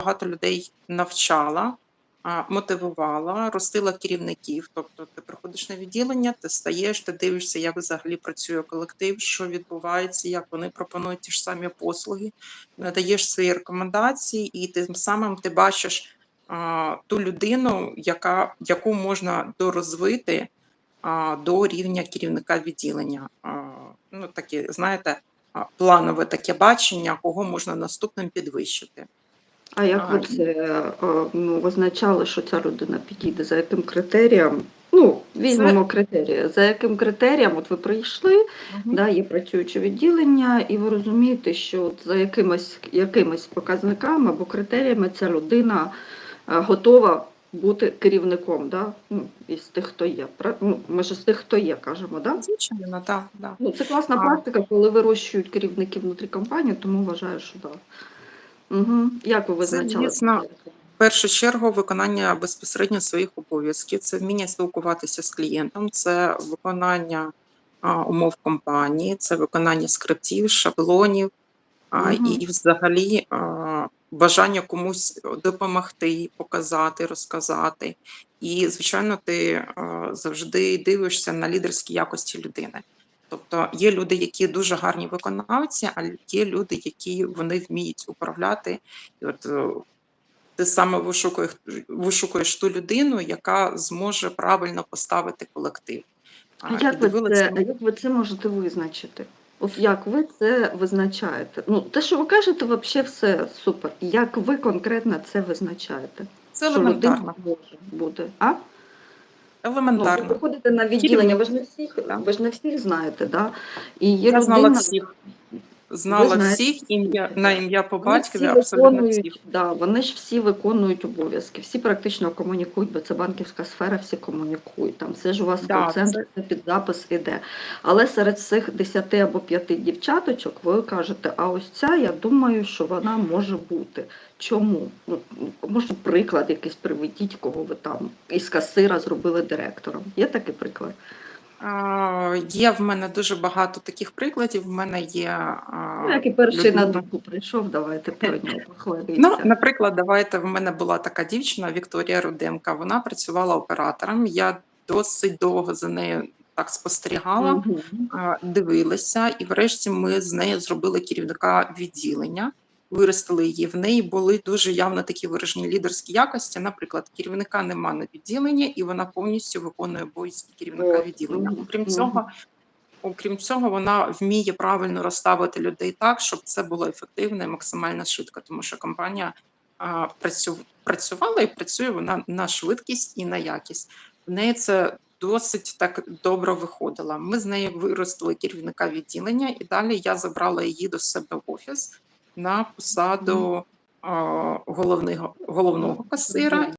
багато людей навчала, мотивувала, ростила керівників. Тобто ти приходиш на відділення, ти стаєш, ти дивишся, як взагалі працює колектив, що відбувається, як вони пропонують ті ж самі послуги, надаєш свої рекомендації, і тим самим ти бачиш ту людину, яка, яку можна дорозвити а, до рівня керівника відділення. А, ну, такі, знаєте, планове таке бачення, кого можна наступним підвищити. А як ви це ну, визначали, що ця людина підійде? За яким критеріям? Ну, візьмемо критерії. За яким критеріям от ви прийшли, Мгм. да, є працююче відділення, і ви розумієте, що от за якимось, якимись показниками або критеріями ця людина е, готова бути керівником, да? ну, із тих, хто є. Ну, ми ж з тих, хто є, кажемо, да? Звичайно, так. Да. Ну, це класна А. практика, коли вирощують керівників внутрі компанії, тому вважаю, що так. Угу. Як ви визначали? звісно, В першу чергу виконання безпосередньо своїх обов'язків, це вміння спілкуватися з клієнтом, це виконання а, умов компанії, це виконання скриптів, шаблонів а, Мгм. і, і взагалі а, бажання комусь допомогти, показати, розказати. І, звичайно, ти а, завжди дивишся на лідерські якості людини. Тобто є люди, які дуже гарні виконавці, а є люди, які вони вміють управляти. І от е, ти саме вишукуєш, вишукуєш ту людину, яка зможе правильно поставити колектив. А як ви, це, як ви це можете визначити? От як ви це визначаєте? Ну, те, що ви кажете, взагалі все супер. Як ви конкретно це визначаєте? це Що людина може бути? А? Ну, ви Елементарно. приходите на відділення, ви ж не всіх, ви ж не всіх знаєте, да? І є Я знала всіх. Знала знаєте всіх ім'я на ім'я по батькові, абсолютно всіх. да, вони ж всі виконують обов'язки, всі практично комунікують, бо це банківська сфера, всі комунікують. Там все ж у вас Да, кол-центр, це під запис іде. Але серед цих 10 або 5 дівчаточок ви кажете, а ось ця, я думаю, що вона може бути. Чому? Ну, може, приклад якийсь приведіть, кого ви там із касира зробили директором. Є такий приклад? Є в мене дуже багато таких прикладів. В мене є Ну, як і перший на людина- думку прийшов, давайте про нього Ну, наприклад, давайте в мене була така дівчина Вікторія Руденка. Вона працювала оператором. Я досить довго за нею так спостерігала, а, дивилася, і врешті ми з нею зробили керівника відділення. Виростили її. В неї були дуже явно такі виражені лідерські якості. Наприклад, керівника нема на відділенні, і вона повністю виконує обов'язки керівника відділення. Окрім цього, окрім цього, вона вміє правильно розставити людей так, щоб це було ефективно і максимально швидко, тому що компанія а, працювала і працює вона на швидкість і на якість. В неї це досить так добре виходило. Ми з нею виростили керівника відділення, і далі я забрала її до себе в офіс на посаду головного, головного касира.